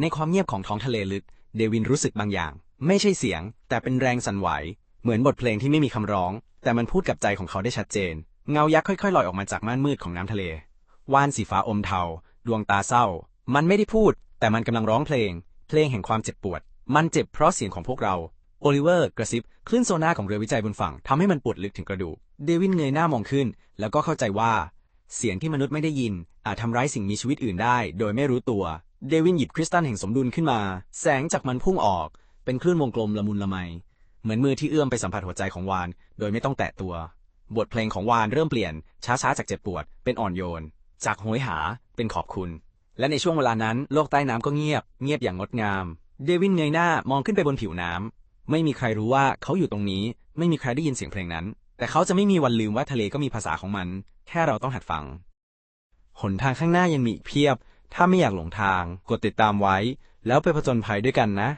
ในความเงียบของท้องทะเลลึก เดวินรู้สึกบางอย่าง ไม่ใช่เสียง แต่เป็นแรงสั่นไหว เหมือนบทเพลงที่ไม่มีคำร้อง แต่มันพูดกับใจของเขาได้ชัดเจน เงายักษ์ค่อยๆลอยออกมาจากม่านมืดของน้ำทะเลว่านสีฟ้าอมเทา ดวงตาเศร้า มันไม่ได้พูด แต่มันกำลังร้องเพลง เพลงแห่งความเจ็บปวด มันเจ็บเพราะเสียงของพวกเรา โอลิเวอร์กระซิบคลื่นโซน่าของเรือวิจัยบนฝั่งทำให้มันปวดลึกถึงกระดูก เดวินเงยหน้ามองขึ้น แล้วก็เข้าใจว่า เสียงที่มนุษย์ไม่ได้ยิน อาจทำร้ายสิ่งมีชีวิตอื่นได้ โดยไม่รู้ตัว เดวินหยิบคริสตัลแห่งสมดุลขึ้นมา แสงจากมันพุ่งออก เป็นคลื่นวงกลมละมุนละไม เหมือนมือที่เอื้อมไปสัมผัสหัวใจของวาน โดยไม่ต้องแตะตัว บทเพลงของวานเริ่มเปลี่ยน ช้าๆ จากเจ็บปวด เป็นอ่อนโยน จากโหยหา เป็นขอบคุณ และในช่วงเวลานั้น โลกใต้น้ำก็เงียบ เงียบอย่างงดงาม เดวินเงยหน้ามองขึ้นไปบนผิวน้ำ ไม่มีใครรู้ว่าเขาอยู่ตรงนี้ ไม่มีใครได้ยินเสียงเพลงนั้น แต่เขาจะไม่มีวันลืมว่าทะเลก็มีภาษาของมัน แค่เราต้องหัดฟัง หนทางข้างหน้ายังมีอีกเพียบ ถ้าไม่อยากหลงทาง กดติดตามไว้ แล้วไปผจญภัยด้วยกันนะ